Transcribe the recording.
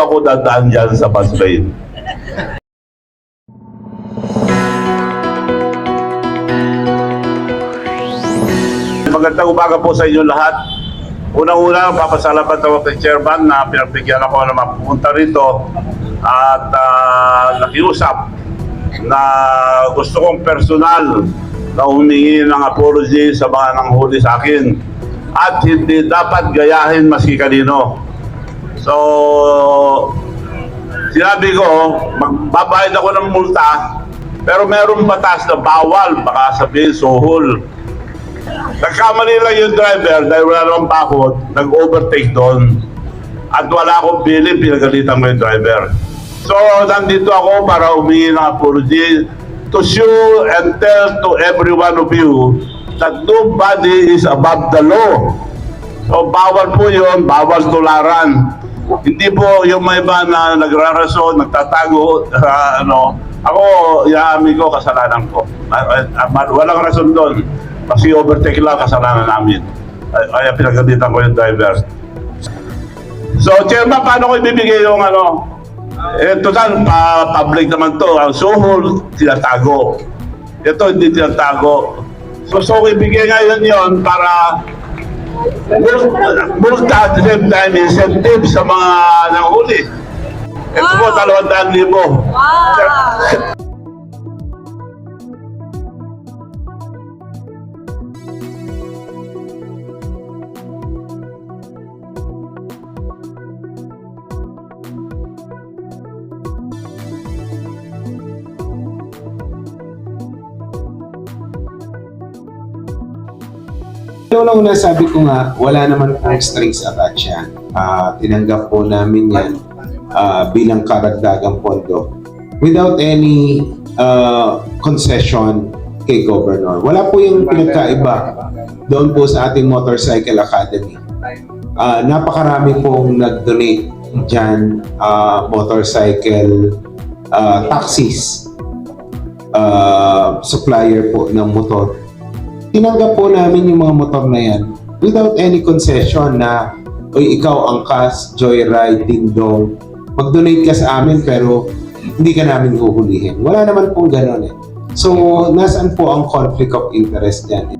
ako dadaan dyan sa bus lane. Magandang umaga po sa inyo lahat. Unang-una, papasalamat ako kay Chairman na pinagbigyan ako na mapupunta rito at ah, nakiusap na gusto kong personal na humingi ng apology sa mga nanghuli sa akin at hindi dapat gayahin maski kanino. So, sinabi ko, magbabayad ako ng multa, pero merong batas na bawal, baka sabihin suhol. Nagkamali lang yung driver dahil wala namang bakod, nag-overtake doon. At wala akong bili, pinagalitan mo yung driver. So, nandito ako para humingi ng apology to show and tell to every one of you that nobody is above the law. So, bawal po yun, bawal tularan. Hindi po yung may iba na nagrarason, nagtatago, ah, ano. Ako, yaamin ko, kasalanan ko. Ah, ah, walang rason doon. Kasi overtake lang kasalanan namin. Ay- Kaya pinagalitan ko yung driver. So, chairman, paano ko ibibigay yung ano? Eh, total, pa public naman to. Ang suhol, tinatago. Ito, hindi tinatago. So, so ibigay ngayon yon para the same time incentive sa mga nanghuli. Ito po, dalawang daan libo. Wow! Noong una sabi ko nga, wala naman pong strings attached yan. Ah, tinanggap po namin yan ah, bilang karagdagang pondo without any ah, concession kay Governor. Wala po yung pinagkaiba doon po sa ating Motorcycle Academy. Ah, napakarami pong nag-donate dyan ah, motorcycle ah, taxis ah, supplier po ng motor tinanggap po namin yung mga motor na yan without any concession na oy ikaw angkas, joyride, ding-dong mag-donate ka sa amin pero hindi ka namin huhulihin. Wala naman pong gano'n eh. So, nasaan po ang conflict of interest dyan?